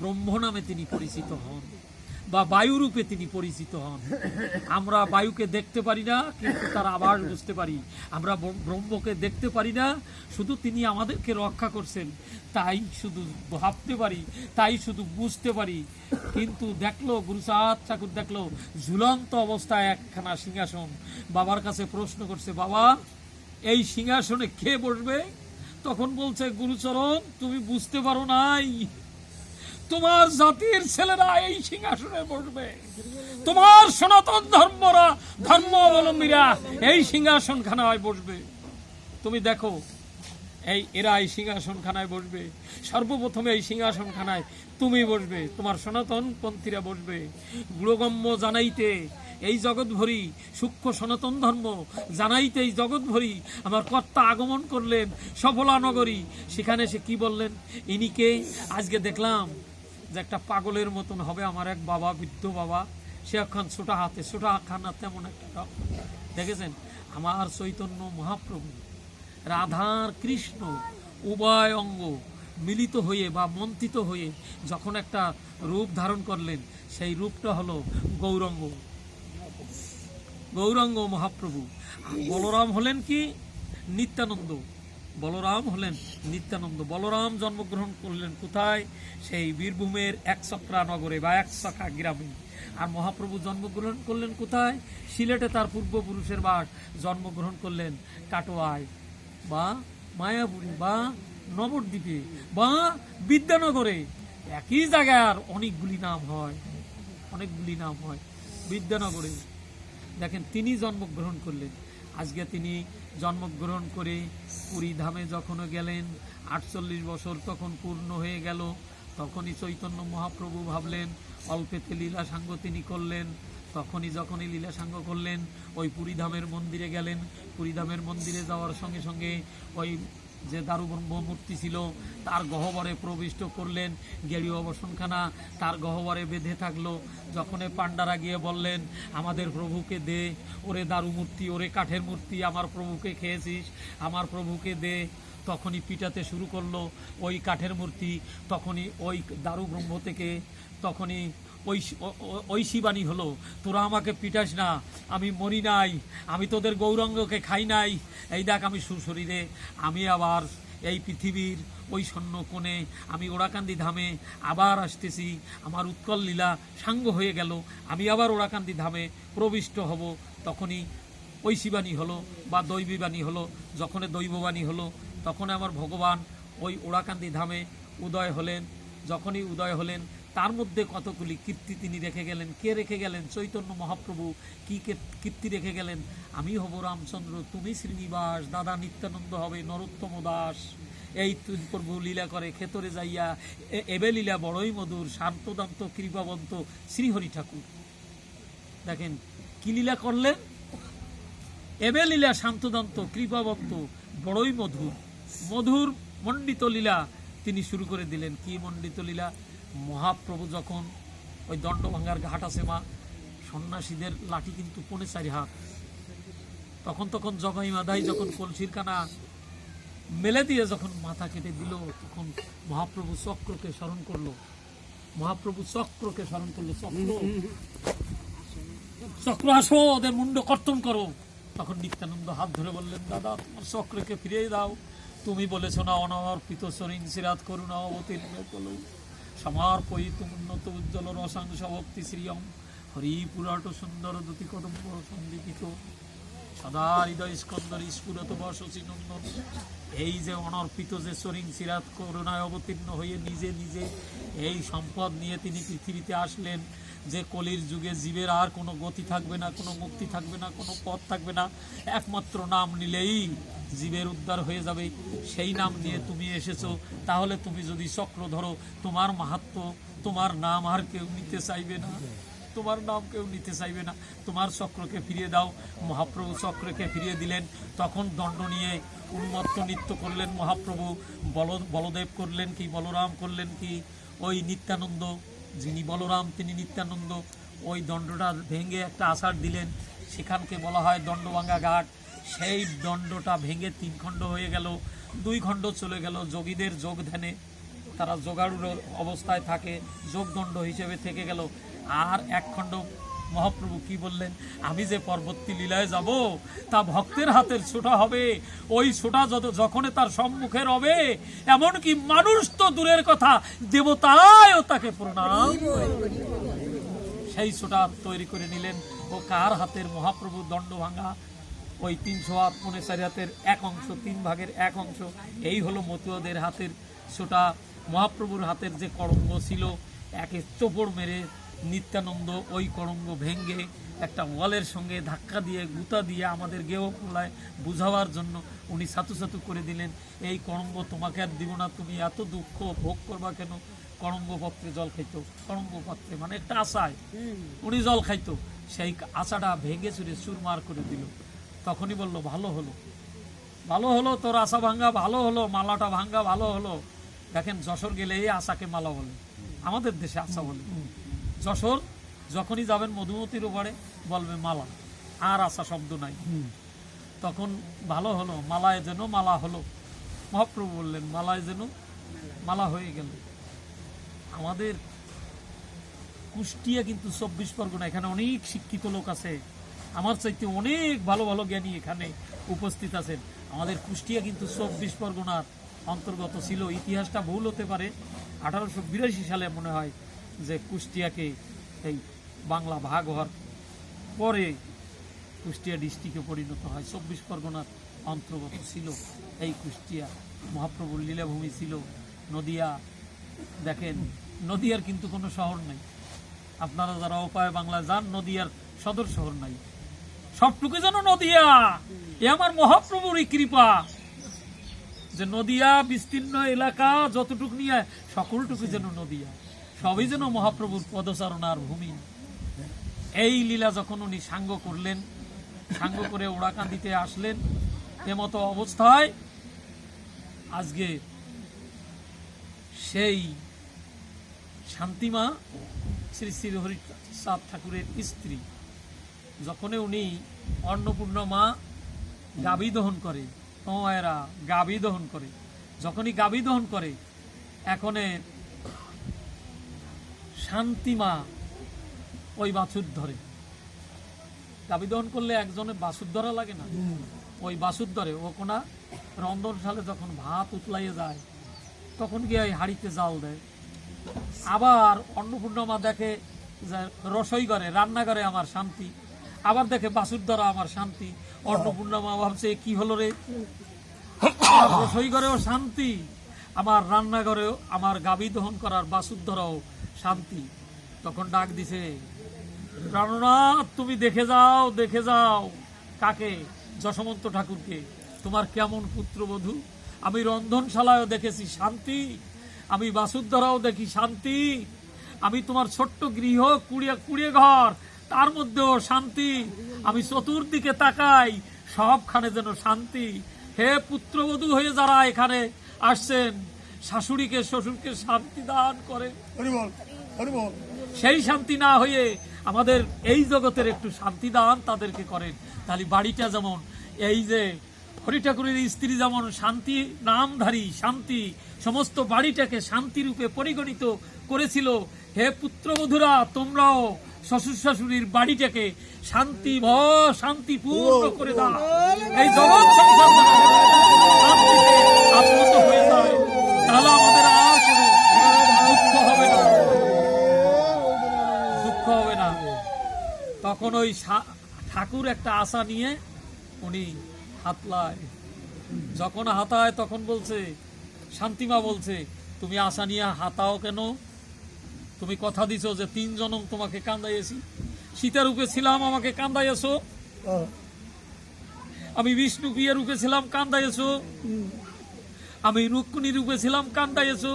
ব্রহ্ম নামে তিনি পরিচিত হন বা বায়ু রূপে তিনি পরিচিত হন। আমরা বায়ুকে দেখতে পারি না, কিন্তু তার আবার বুঝতে পারি। আমরা ব্রহ্মকে দেখতে পারি না, শুধু তিনি আমাদেরকে রক্ষা করছেন। তাই শুধু ভাবতে পারি, তাই শুধু বুঝতে পারি। কিন্তু দেখল গুরুচাঁদ ঠাকুর দেখল, ঝুলন্ত অবস্থায় একখানা সিংহাসন। বাবার কাছে প্রশ্ন করছে, বাবা, এই সিংহাসনে কে বসবে? তখন বলছে, গুরুচরণ, তুমি বুঝতে পারো নাই। তোমার জাতির ছেলেরা এই সিংহাসনে বসবে। তোমার সনাতন ধর্মরা, ধর্ম অবলম্বীরা এই সিংহাসন খানায় বসবে। তুমি দেখো, এই এরা এই সিংহাসন খানায় বসবে। সর্বপ্রথমে এই সিংহাসন খানায় তুমি বসবে, তোমার সনাতন পন্থীরা বসবে। গুণগম্য জানাইতে এই জগৎ ভরি সূক্ষ্ম সনাতন ধর্ম জানাইতে এই জগৎ ভরি আমার কর্তা আগমন করলেন সফলা নগরী সেখানে সে কি বললেন? ইনিকে আজকে দেখলাম যে একটা পাগলের মতন হবে আমার এক বাবা, বৃদ্ধ বাবা। সে এখন ছোটা হাতে, ছোটা খানা তেমন একটা টক। দেখেছেন? আমার চৈতন্য মহাপ্রভু, রাধার কৃষ্ণ, উভয় অঙ্গ মিলিত হয়ে বা মন্থিত হয়ে যখন একটা রূপ ধারণ করলেন, সেই রূপটা হলো গৌরঙ্গ। গৌরাঙ্গ মহাপ্রভু। বলরাম হলেন কি? নিত্যানন্দ। বলরাম হলেন নিত্যানন্দ। বলরাম জন্মগ্রহণ করলেন কোথায়? সেই বীরভূমের এক চক্রা নগরে বা এক চকা গ্রামে। আর মহাপ্রভু জন্মগ্রহণ করলেন কোথায়? সিলেটে তার পূর্বপুরুষের বাস। জন্মগ্রহণ করলেন কাটোয়ায় বা মায়াপুরে বা নবদ্বীপে বা বিদ্যানগরে। একই জায়গার অনেকগুলি নাম হয়। অনেকগুলি নাম হয়। বিদ্যানগরে। দেখেন, তিনি জন্মগ্রহণ করলেন। আজকে তিনি জন্মগ্রহণ করে পুরী ধামে যখন গেলেন, আটচল্লিশ বছর তখন পূর্ণ হয়ে গেল। তখনই চৈতন্য মহাপ্রভু ভাবলেন, অল্পেতে লীলা সাঙ্গ তিনি করলেন। তখনই যখনই লীলা সাঙ্গ করলেন, ওই পুরীধামের মন্দিরে গেলেন। পুরীধামের মন্দিরে যাওয়ার সঙ্গে সঙ্গে ওই যে দারু ব্রহ্মমূর্তি ছিল, তার গহ্বরে প্রবিষ্ট করলেন গেড়ি অবসনখানা। তার গহ্বরে বেঁধে থাকল। যখন পাণ্ডারা গিয়ে বললেন, আমাদের প্রভুকে দে, ওরে দারু মূর্তি, ওরে কাঠের মূর্তি, আমার প্রভুকে খেয়েছিস, আমার প্রভুকে দে। তখনই পিটাতে শুরু করল ওই কাঠের মূর্তি, তখনই ওই দারু ব্রহ্ম থেকে, তখনই ওই ওই শিবানী হলো। তোরা আমাকে পিটাস না, আমি মরি নাই, আমি তোদের গৌরাঙ্গকে খাই নাই। এই দেখ আমি সুশরীরে, আমি আবার এই পৃথিবীর ওই স্বর্ণ কোণে, আমি ওড়াকান্দি ধামে আবার আসতেছি। আমার উৎকল লীলা সাঙ্গ হয়ে গেল, আমি আবার ওড়াকান্দি ধামে প্রবিষ্ট হব। তখনই ওই শিবানী হলো বা দৈবীবাণী হলো, যখন দৈববাণী হলো, তখন আমার ভগবান ওই ওড়াকান্দি ধামে উদয় হলেন। যখনই উদয় হলেন তার মধ্যে কতগুলি কীর্তি তিনি রেখে গেলেন? কে রেখে গেলেন? চৈতন্য মহাপ্রভু কি কীর্তি রেখে গেলেন? আমি হব রামচন্দ্র, তুমি শ্রীনিবাস, দাদা নিত্যানন্দ হবে নরোত্তম দাস। এই প্রভু লীলা করে খেতরে যাইয়া এবে লীলা বড়ই মধুর, শান্তদান্ত, কৃপাবন্ত শ্রীহরি ঠাকুর। দেখেন, কি লীলা করলেন? এবে লীলা শান্তদন্ত, কৃপাবন্ত, বড়ই মধুর। মধুর মণ্ডিত লীলা তিনি শুরু করে দিলেন। কি মণ্ডিত লীলা? মহাপ্রভু যখন ওই দণ্ডভাঙ্গার ঘাট আছে মা, সন্ন্যাসীদের লাঠি কিন্তু পৌনে চারি হাত। তখন তখন জগাই মাদাই যখন কলসির কানা মেলে দিয়ে যখন মাথা কেটে দিল, তখন মহাপ্রভু চক্রকে স্মরণ করল। মহাপ্রভু চক্রকে স্মরণ করল, চক্র চক্র আসো ওদের মুন্ড কর্তন করো। তখন নিত্যানন্দ হাত ধরে বললেন, দাদা, তোমার চক্রকে ফিরিয়ে দাও। তুমি বলেছ না, অনর্পিত সরিং সিরাত করুণা অবতীর্ণ সমার্পয়িত উন্নত উজ্জ্বল রসাংশ ভক্তি শ্রিয়ম হরি পুরাট সুন্দর দুতি কদম্ব সন্দীপিত সদা হৃদয় স্কন্দর স্ফুরত বসসী নন্দন। এই যে অনর্পিত যে সরিং সিরাত করুণায় অবতীর্ণ হয়ে নিজে নিজে এই সম্পদ নিয়ে তিনি পৃথিবীতে আসলেন। যে কলির যুগে জীবের আর কোনো গতি থাকবে না, কোনো মুক্তি থাকবে না, কোনো পথ থাকবে না, একমাত্র নাম নিলেই জীবের উদ্ধার হয়ে যাবে। সেই নাম নিয়ে তুমি এসেছ, তাহলে তুমি যদি চক্র ধরো, তোমার মাহাত্ম, তোমার নাম আর কেউ নিতে চাইবে না। তোমার নাম কেউ নিতে চাইবে না। তোমার চক্রকে ফিরিয়ে দাও। মহাপ্রভু চক্রকে ফিরিয়ে দিলেন। তখন দণ্ড নিয়ে উন্মত্ত নৃত্য করলেন মহাপ্রভু। বল, বলদেব করলেন কি, বলরাম করলেন কি? ওই নিত্যানন্দ যিনি বলরাম, তিনি নিত্যানন্দ। ওই দণ্ডটা ভেঙে একটা আষাঢ় দিলেন। সেখানকে বলা হয় দণ্ডভাঙ্গা ঘাট। সেই দণ্ডটা ভেঙে তিন খণ্ড হয়ে গেল, দুই খণ্ড চলে গেল যোগীদের যোগ ধ্যানে তারা যোগাড়ুর অবস্থায় থাকে, যোগদণ্ড হিসেবে থেকে গেল। আর এক খণ্ড মহাপ্রভু কি বললেন? আমি যে পরবর্তী লীলায় যাব, তা ভক্তের হাতের ছোটা হবে। ওই ছোটা যত যখনই তার সম্মুখে রবে, এমনকি মানুষ তো দূরের কথা দেবতায়ও তাকে প্রণাম সেই ছোটা তৈরি করে নিলেন। ও কার হাতের মহাপ্রভু দণ্ড ভাঙা? ওই তিনশো হাত পনে চারি হাতের এক অংশ, তিন ভাগের এক অংশ। এই হলো মতুয়াদের হাতের ছোটা। মহাপ্রভুর হাতের যে করঙ্গ ছিল, একে চোপড় মেরে নিত্যানন্দ ওই করঙ্গ ভেঙ্গে একটা ওয়ালের সঙ্গে ধাক্কা দিয়ে গুতা দিয়ে আমাদের গেহ পোলায় বুঝাবার জন্য উনি সাতু সাতু করে দিলেন এই করঙ্গ তোমাকে আর দিব না তুমি এত দুঃখ ভোগ করবা কেন? করঙ্গ পত্রে জল খাইতো করঙ্গ পাত্রে মানে একটা আশায়। উনি জল খাইতো সেই আশাটা ভেঙে চুরে চুরমার করে দিল। তখনই বলল ভালো হলো। ভালো হলো তোর আশা ভাঙ্গা ভালো হলো মালাটা ভাঙ্গা ভালো হলো। দেখেন যশোর গেলে এই আশাকে মালা বলে। আমাদের দেশে আশা বলে। যশোর যখনই যাবেন মধুমতির উপরে বলবে মালা। আর আশা শব্দ নাই। তখন ভালো হলো মালায় যেন মালা হলো। মহাপ্রভু বললেন মালায় যেন মালা হয়ে গেল। আমাদের কুষ্টিয়া কিন্তু চব্বিশ পরগনা এখানে অনেক শিক্ষিত লোক আছে। আমার চাইতে অনেক ভালো ভালো জ্ঞানী এখানে উপস্থিত আছেন। আমাদের কুষ্টিয়া কিন্তু চব্বিশ পরগনার অন্তর্গত ছিল। ইতিহাসটা ভুল হতে পারে। আঠারোশো বিরাশি সালে মনে হয় যে কুষ্টিয়াকে এই বাংলা ভাগ হওয়ার পরে কুষ্টিয়া ডিস্ট্রিক্টে পরিণত হয়। চব্বিশ পরগনার অন্তর্গত ছিল এই কুষ্টিয়া। মহাপ্রভুর লীলাভূমি ছিল নদিয়া। দেখেন, নদিয়ার কিন্তু কোনো শহর নেই। আপনারা যারা উপায় বাংলা যান, নদিয়ার সদর শহর নাই। সবটুকু যেন নদিয়া! এ আমার মহাপ্রভুরই কৃপা। যে নদিয়া বিস্তীর্ণ এলাকা যতটুকু নিয়ে সকলটুকু যেন নদিয়া। সবই যেন মহাপ্রভুর পদচারণার ভূমি। এই লীলা যখন উনি সাঙ্গ করলেন, সাঙ্গ করে ওড়াকান্দিতে আসলেন, এমতো অবস্থায় আজকে সেই শান্তিমা শ্রী শ্রী হরিচাঁদ ঠাকুরের স্ত্রী, যখনই উনি অন্নপূর্ণা মা গাভী দহন করে, তোমায়রা গাভী দহন করে, যখনই গাভী দহন করে এখনে শান্তিমা ওই বাছুর ধরে। গাভী দহন করলে একজনের বাছুর ধরা লাগে না? ওই বাছুর ধরে। ও কোনা রন্ধনশালে যখন ভাত উতলাইয়ে যায় তখন গিয়ে ওই হাঁড়িতে জাল দেয়। আবার অন্নপূর্ণমা দেখে যে রসই ঘরে রান্নাঘরে আমার শান্তি। আবার দেখে বাসুর দ্বারা আমার শান্তি। অন্নপূর্ণমা ভাবছে কি হলো রে? রসই ঘরেও শান্তি আমার রান্নাঘরেও আমার গাবি দহন করার বাসুর দ্বারাও শান্তি। তখন ডাক দিছে প্রাণনাথ তুমি দেখে যাও দেখে যাও। কাকে? যশমন্ত ঠাকুরকে। তোমার কেমন পুত্রবধূ আমি রন্ধনশালায়ও দেখেছি শান্তি। আমি বাসুদ্ধরাও দেখি শান্তি। আমি তোমার ছোট্ট গৃহ, কুড়িয়ে কুড়িয়ে ঘর, তার মধ্যেও শান্তি। আমি চতুর্দিকে তাকাই, সবখানে যেন শান্তি। হে পুত্রবধূ হয়ে যারা এখানে আসছেন শাশুড়িকে শ্বশুরকে শান্তি দান করে। সেই শান্তি না হয়ে আমাদের এই জগতের একটু শান্তি দান তাদেরকে করেন। তাহলে বাড়িটা যেমন এই যে হরি ঠাকুরের স্ত্রী যেমন শান্তি নামধারী শান্তি সমস্ত বাড়িটাকে শান্তি রূপে পরিগণিত করেছিল হে পুত্রবধূরা তোমরাও শ্বশুর শাশুড়ির বাড়িটাকে শান্তি ভ শান্তি পূর্ণ করে দাও। এই জগৎ সংসার হয়ে যায়। তাহলে আমাদের আর কোনো দুঃখ হবে না। দুঃখ হবে না। তখন ওই ঠাকুর একটা আশা নিয়ে উনি হাতলায় যখন হাতায় তখন বলছে, শান্তিমা বলছে, তুমি আশা নিয়ে হাতাও কেন? তুমি কথা দিছো যে তিন জনম তোমাকে কান্দাইয়েছি। সীতা রূপে ছিলাম, আমাকে কান্দাইয়েছো। আমি বিষ্ণু প্রিয়া রূপে ছিলাম, কান্দাইয়েছো। আমি রুক্মিণী রূপে ছিলাম কান্দাইয়েছো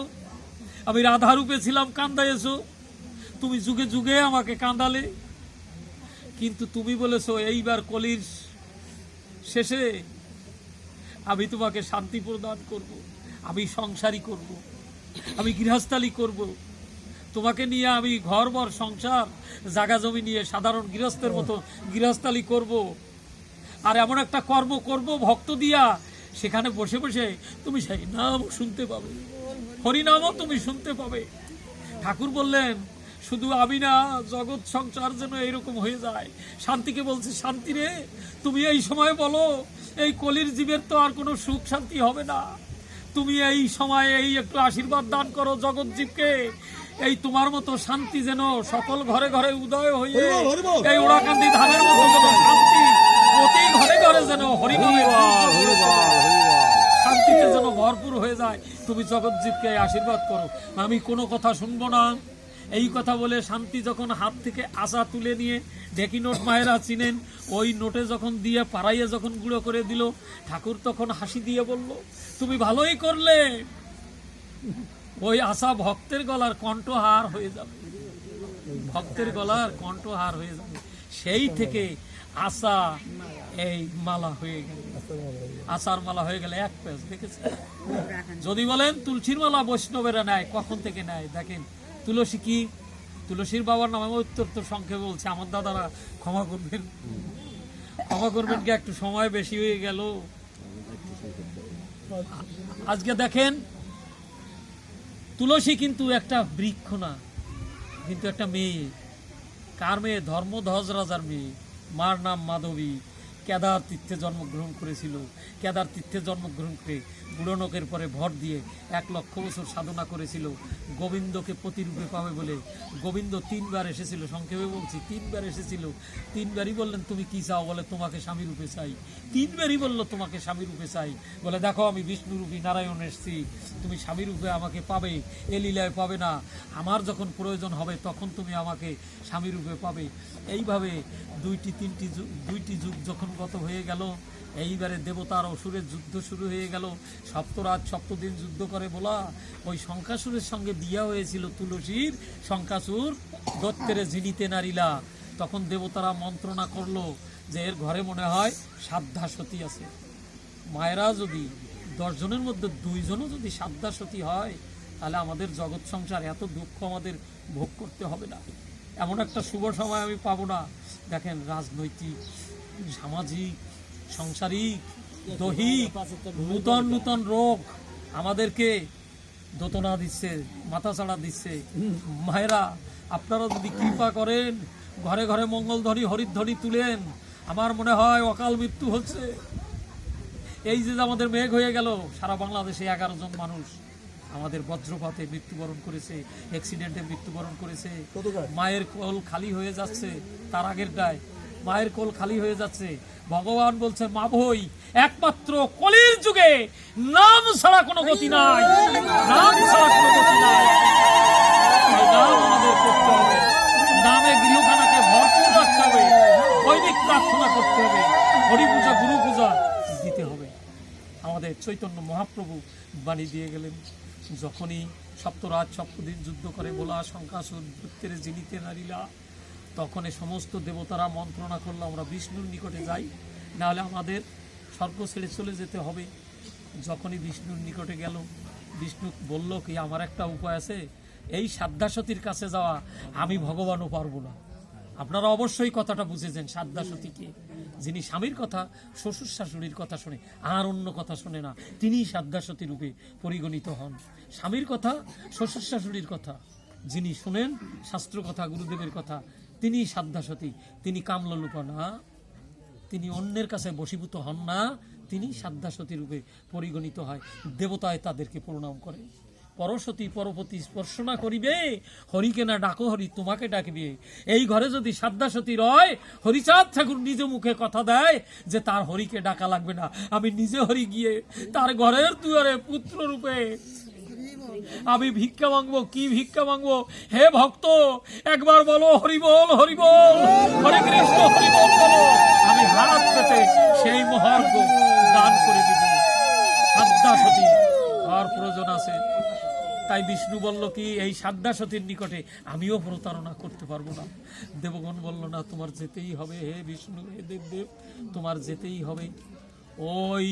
আমি রাধা রূপে ছিলাম কান্দাইয়েছো তুমি যুগে যুগে আমাকে কান্দালে কিন্তু তুমি বলেছ, এইবার কলির শেষে আমি তোমাকে শান্তি প্রদান করব। আমি সংসারী করব। আমি গৃহস্থালি করব। তোমাকে নিয়ে আমি ঘরবর সংসার জাগা জমি নিয়ে সাধারণ গৃহস্থের মতো গৃহস্থালি করব। আর এমন একটা কর্ম করব, ভক্ত দিয়া সেখানে বসে বসে তুমি সেই নাম শুনতে পাবে। হরিনামও তুমি শুনতে পাবে। ঠাকুর বললেন শুধু আমি না জগৎ সংসার যেন এরকম হয়ে যায়। শান্তিকে বলছে শান্তি রে তুমি এই সময় বলো এই কলির জীবের তো আর কোনো সুখ শান্তি হবে না। তুমি এই সময়ে এই একটু আশীর্বাদ দান করো জগৎ জীবকে। এই তোমার মতো শান্তি যেন সকল ঘরে ঘরে উদয় হয়ে। এই ওড়াকান্দি ধামের মতো যেন শান্তি প্রতি ঘরে ঘরে যেন শান্তিতে যেন ভরপুর হয়ে যায়। তুমি জগৎজীবকে আশীর্বাদ করো। আমি কোনো কথা শুনব না। এই কথা বলে শান্তি যখন হাত থেকে আশা তুলে নিয়ে ডেকি নোট মায়েরা চিনেন ওই নোটে যখন দিয়ে পাড়াইয়ে যখন গুঁড়ো করে দিল ঠাকুর তখন হাসি দিয়ে বলল তুমি ভালোই করলে। ওই আশা ভক্তের গলার কণ্ঠহার হয়ে যাবে। ভক্তের গলার কণ্ঠহার হয়ে যাবে। সেই থেকে আশা এই মালা হয়ে গেল। আশার মালা হয়ে গেলে এক পেজ দেখেছে যদি বলেন তুলসীর মালা বৈষ্ণবেরা নেয়, কখন থেকে নেয়? দেখেন, তুলসী কি? তুলসীর বাবার নামে অত্যন্ত সংক্ষেপে বলছে, আমার দাদারা ক্ষমা করবেন। ক্ষমা করবেন কি? একটু সময় বেশি হয়ে গেল। আজকে দেখেন, তুলসী কিন্তু একটা বৃক্ষ না, কিন্তু একটা মেয়ে। কার মেয়ে? ধর্মধ্বজ রাজার মেয়ে। মার নাম মাধবী কেদার তীর্থে জন্মগ্রহণ করেছিল। কেদার তীর্থে জন্মগ্রহণ করে বুড়নকের পরে ভর দিয়ে এক লক্ষ বছর সাধনা করেছিল। গোবিন্দকে প্রতিরূপে পাবে বলে গোবিন্দ তিনবার এসেছিল, সংক্ষেপে বলছি, তিনবার এসেছিল। তিনবারই বললেন, তুমি কি চাও? বলে, তোমাকে স্বামী রূপে চাই। তিনবারই বলল, তোমাকে স্বামী রূপে চাই। বলে, দেখো, আমি বিষ্ণুরূপী নারায়ণ এসেছি। তুমি স্বামী রূপে আমাকে পাবে, এ লীলায় পাবে না। আমার যখন প্রয়োজন হবে, তখন তুমি আমাকে স্বামী রূপে পাবে। এইভাবে দুইটি, তিনটি দুইটি যুগ যখন গত হয়ে গেল। এইবারে দেবতার অসুরের যুদ্ধ শুরু হয়ে গেল। সপ্তরাত সপ্তদিন যুদ্ধ করে বলা। ওই শঙ্কাসুরের সঙ্গে বিয়া হয়েছিল তুলসীর। শঙ্কাসুর দত্তেরে জিনিতে নারিলা। তখন দেবতারা মন্ত্রণা করল যে এর ঘরে মনে হয় সাধ্যা সতী আছে। মায়েরা যদি দশজনের মধ্যে দুইজনও যদি সাধ্যা সতী হয়, তাহলে আমাদের জগৎ সংসার এত দুঃখ আমাদের ভোগ করতে হবে না। এমন একটা শুভ সময় আমি পাবো না। দেখেন রাজনৈতিক সামাজিক সংসারিক দৈহিক নূতন নূতন রোগ আমাদেরকে দোতনা দিচ্ছে মাথা ছাড়া দিচ্ছে। মায়েরা আপনারা যদি কৃপা করেন ঘরে ঘরে মঙ্গলধ্বনি হরিধ্বনি তুলেন আমার মনে হয় অকাল মৃত্যু হচ্ছে। এই যে আমাদের মেঘ হয়ে গেল সারা বাংলাদেশে এগারো জন মানুষ আমাদের বজ্রপাতে মৃত্যুবরণ করেছে অ্যাক্সিডেন্টে মৃত্যুবরণ করেছে। মায়ের কোল খালি হয়ে যাচ্ছে তার আগের ডায় মায়ের কোল খালি হয়ে যাচ্ছে। ভগবান বলছে, মা ভই একমাত্র কলির যুগে নাম ছাড়া কোনো গতি নাই। নাম ছাড়া কোনো গতি নাই। নাম গৃহখানাকে ভরপুর রাখতে হবে। প্রার্থনা করতে হবে। হরি পূজা গুরু পূজা দিতে হবে। আমাদের চৈতন্য মহাপ্রভু বাণী দিয়ে গেলেন, যখনই সপ্তরাজ সপ্তদিন যুদ্ধ করে, বলা, শঙ্কাসুর বৃত্তের জিনিতে নারিলা তখন এই সমস্ত দেবতারা মন্ত্রণা করল, আমরা বিষ্ণুর নিকটে যাই। নাহলে আমাদের স্বর্গ ছেড়ে চলে যেতে হবে। যখনই বিষ্ণুর নিকটে গেল, বিষ্ণু বলল, কি, আমার একটা উপায় আছে? এই সাধ্যাসতীর কাছে যাওয়া আমি ভগবানও পারব না। আপনারা অবশ্যই কথাটা বুঝেছেন সাধ্যাসতীকে যিনি স্বামীর কথা, শ্বশুর শাশুড়ির কথা শোনে, আর অন্য কথা শোনে না, তিনিই সাধ্যাসতী রূপে পরিগণিত হন। স্বামীর কথা, শ্বশুর শাশুড়ির কথা। যিনি শুনেন শাস্ত্র কথা, গুরুদেবের কথা তিনি সাধ্যাসতী, তিনি কামললুপা না তিনি অন্যের কাছে বশীভূত হন না, তিনি সাধ্যাসতী রূপে পরিগণিত হয়। দেবতায় তাদেরকে প্রণাম করে। পরসতী পরপতি স্পর্শনা করিবে, হরিকে না ডাকো, হরি তোমাকে ডাকবে। এই ঘরে যদি সাধ্যাসতী রয়, হরিচাঁদ ঠাকুর নিজ মুখে কথা দেয় যে তার হরিকে ডাকা লাগবে না। আমি নিজে হরি গিয়ে তার ঘরের দুয়ারে পুত্র রূপে আমি ভিক্ষা মাংবো কি ভিক্ষা মাংবো হে ভক্ত, একবার বলো, হরি বল, হরি কৃষ্ণ, হরি বল আমি হাত পেতে সেই মহার্ঘ দান করে দিব। সাদ্দাসতী আর প্রয়োজন আছে। তাই বিষ্ণু বলল, কি এই সাদ্দাসতীর নিকটে আমিও প্রতারণা করতে পারব না? দেবগণ বলল, না, তোমার যেতেই হবে, হে বিষ্ণু, হে দেবদেব, তোমার যেতেই হবে। ওই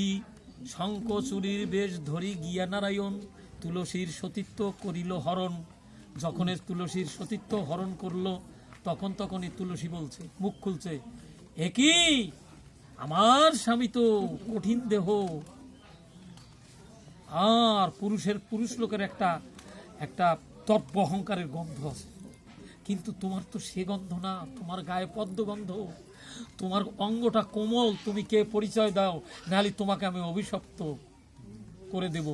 শঙ্কচুরির বেশ ধরি গিয়া নারায়ণ তুলসীর সতীত্ব করিল হরণ। যখন এ তুলসীর সতীত্ব হরণ করল, তখন তখনই তুলসী বলছে, মুখ খুলছে একই আমার স্বামী তো কঠিন দেহ। আর পুরুষের পুরুষ লোকের একটা একটা তর্প অহংকারের গন্ধ আছে। কিন্তু তোমার তো সে গন্ধ না, তোমার গায়ে পদ্ম গন্ধ। তোমার অঙ্গটা কোমল, তুমি কে পরিচয় দাও? নাহলে তোমাকে আমি অভিশপ্ত। করে দেব।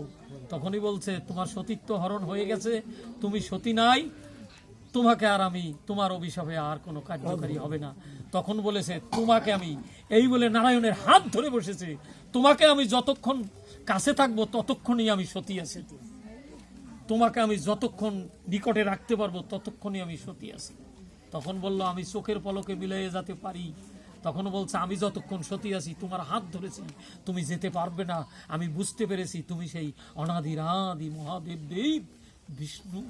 তখনই বলছে, তোমার সতীত্ব হরণ হয়ে গেছে, তুমি সতী নাই, তোমাকে আর আমি, তোমার অভিশাপে আর কোনো কার্যকারী হবে না। তখন বলেছে, তোমাকে আমি এই বলে নারায়ণের হাত ধরে বসেছে, তোমাকে আমি যতক্ষণ কাছে থাকব, ততক্ষণই আমি সতী আছি। তোমাকে আমি যতক্ষণ নিকটে রাখতে পারব, ততক্ষণই আমি সতী আছি। তখন বলল, আমি চোখের পলকে মিলিয়ে যেতে পারি তখন বলছে, আমি যতক্ষণ সতী আছি, তোমার হাত ধরেছি, তুমি যেতে পারবে না। আমি বুঝতে পেরেছি তুমি সেই অনাদির আদি মহাদেব দেব, বিষ্ণু।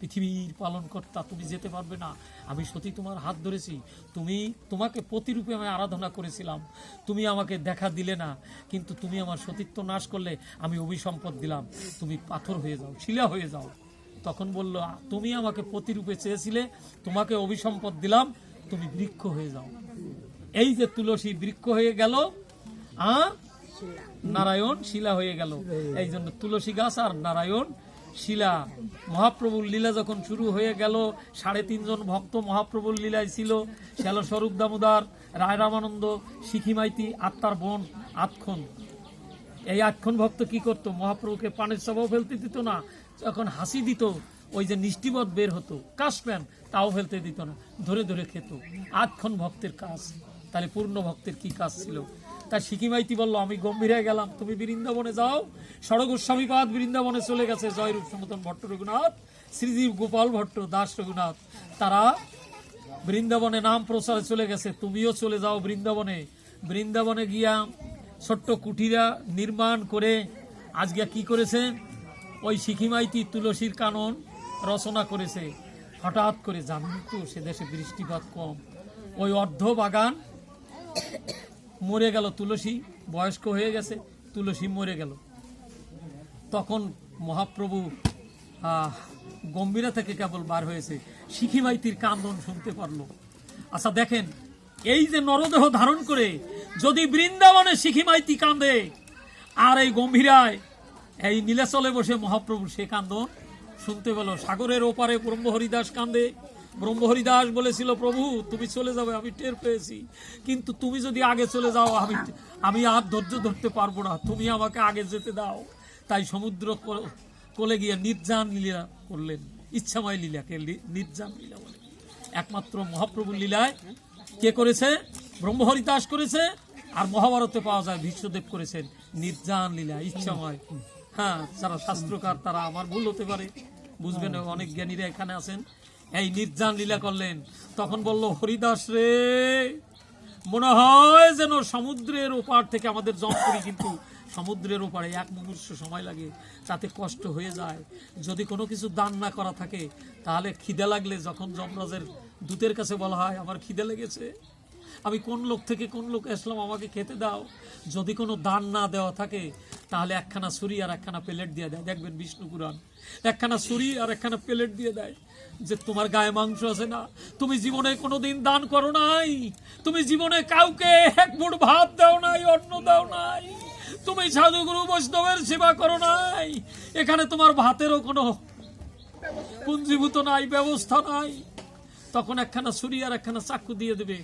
পৃথিবীর পালনকর্তা, তুমি যেতে পারবে না। আমি সতী তোমার হাত ধরেছি। তুমি তোমাকে প্রতিরূপে আমি আরাধনা করেছিলাম। তুমি আমাকে দেখা দিলে না, কিন্তু তুমি আমার সতীত্ব নাশ করলে, আমি অভিসম্পদ দিলাম। তুমি পাথর হয়ে যাও, শিলা হয়ে যাও। তখন বলল, তুমি আমাকে প্রতিরূপে চেয়েছিলে, তোমাকে অভিসম্পদ দিলাম তুমি বৃক্ষ হয়ে যাও। এই যে তুলসী বৃক্ষ হয়ে গেল আর নারায়ণ শিলা হয়ে গেল। এই জন্য তুলসী গাছ আর নারায়ণ শিলা। মহাপ্রভুর লীলা যখন শুরু হয়ে গেল, সাড়ে তিনজন ভক্ত মহাপ্রভুর লীলায় ছিল। শ্যাল স্বরূপ দামোদার, রায় রামানন্দ শিখিমাইতি আত্মার বোন আতক্ষণ। এই আক্ষণ ভক্ত কি করতো? মহাপ্রভুকে পানের সভাও ফেলতে দিত না। যখন হাসি দিত ওই যে নিষ্টিমত বের হতো কাশপ্যান তাও ফেলতে দিত না, ধরে ধরে খেত। আক্ষণ ভক্তের কাজ, তাহলে পূর্ণ ভক্তের কি কাজ ছিল? তার সিকিমাইতি বলল, আমি গম্ভীরে গেলাম, তুমি বৃন্দাবনে যাও। সড়গোস্বামী পাদ বৃন্দাবনে চলে গেছে জয়রূপ সমতন ভট্ট রঘুনাথ শ্রীজীব গোপাল ভট্ট দাস রঘুনাথ। তারা বৃন্দাবনে নাম প্রচারে চলে গেছে, তুমিও চলে যাও বৃন্দাবনে। বৃন্দাবনে গিয়া ছোট্ট কুটিরা নির্মাণ করে, আজকে কি করেছে? ওই শিখিমাইতি তুলসীর কানন রচনা করেছে, হঠাৎ করে জানেন তো সে দেশে বৃষ্টিপাত কম। ওই অর্ধ বাগান মরে গেল তুলসী, বয়স্ক হয়ে গেছে, তুলসী মরে গেল। তখন মহাপ্রভু গম্ভীরা থেকে কেবল বার হয়েছে। শিখিমাইতির কান্দন শুনতে পারল। আচ্ছা দেখেন, এই যে নরদেহ ধারণ করে যদি বৃন্দাবনে শিখিমাইতি কান্দে, আর এই গম্ভীরায় এই নীলাচলে বসে মহাপ্রভু সে কান্দন শুনতে পেল, সাগরের ওপারে ব্রহ্মহরিদাস কান্দে। ব্রহ্মহরিদাস বলেছিল, প্রভু, তুমি চলে যাবে, আমি টের পেয়েছি। কিন্তু তুমি যদি আগে চলে যাও, আমি আমি আর ধৈর্য ধরতে পারব না। তুমি আমাকে আগে যেতে দাও। তাই সমুদ্র কোলে গিয়ে নির্জান লীলা করলেন। ইচ্ছাময় লীলাকে নির্জান লীলা বলে। একমাত্র মহাপ্রভুর লীলায় কে করেছে? ব্রহ্মহরিদাস করেছে। আর মহাভারতে পাওয়া যায় ভীষ্মদেব করেছেন নির্জান লীলা, ইচ্ছাময়। হ্যাঁ যারা শাস্ত্রকার, তারা আমার ভুল হতে পারে। বুঝবেন, অনেক জ্ঞানীরা এখানে আছেন। এই নির্জান লীলা করলেন। তখন বলল, হরিদাস রে, মনে হয় যেন সমুদ্রের ওপার থেকে আমাদের জমপুরি কিন্তু সমুদ্রের ওপারে এক মুহূর্ত সময় লাগে তাতে কষ্ট হয়ে যায়। যদি কোনো কিছু দান না করা থাকে, তাহলে খিদে লাগলে যখন যমরাজের দূতের কাছে বলা হয়, আমার খিদে লেগেছে। আমি কোন লোক থেকে কোন লোক আসলাম, আমাকে খেতে দাও। যদি কোনো দান না দেওয়া থাকে, তাহলে একখানা ছুরি আর একখানা প্লেট দিয়ে দেয়। দেখবেন বিষ্ণু পুরাণ। একখানা ছুরি আর একখানা প্লেট দিয়ে দেয় যে তোমার গায়ে মাংস আছে না। তুমি জীবনে কোনোদিন দান করো নাই। তুমি জীবনে কাউকে এক মুঠ ভাত দাও নাই, অন্ন দাও নাই। তুমি সাধুগুরু বৈষ্ণবের সেবা করো নাই। এখানে তোমার ভাতেরও কোনো পুঞ্জীভূত নাই, ব্যবস্থা নাই। তখন একখানা ছুরি আর একখানা চাকু দিয়ে দেবে।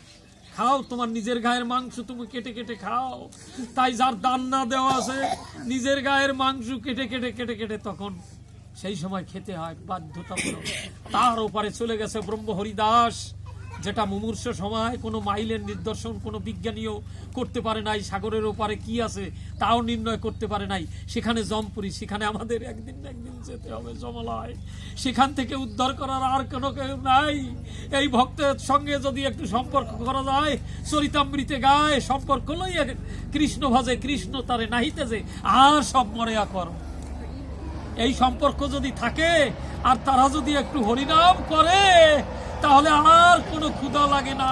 খাও, তোমার নিজের গায়ের মাংস তুমি কেটে কেটে খাও। তাই যার দান না দেওয়া আছে, নিজের গায়ের মাংস কেটে কেটে কেটে কেটে তখন সেই সময় খেতে হয় বাধ্যতামূলক। তার ওপারে চলে গেছে ব্রহ্ম হরিদাস যেটা মুমূর্ষ সময়, কোনো মাইলের নিদর্শন, কোনো বিজ্ঞানীও করতে পারে নাই, সাগরের ওপারে কি আছে তাও নির্ণয় করতে পারে নাই। সেখানে জমপুরি, সেখানে আমাদের একদিন একদিন যেতে হবে জমালয়। সেখান থেকে উদ্ধার করার আর কোনো কেউ নাই। এই ভক্তের সঙ্গে যদি একটু সম্পর্ক করা যায়, চরিতামৃতে গায় সম্পর্ক লইয়া কৃষ্ণ ভজে, কৃষ্ণ তারে নাহিতে যে, আর সব মরে কর এই সম্পর্ক যদি থাকে, আর তারা যদি একটু হরিনাম করে তাহলে আর কোনো ক্ষুধা লাগে না।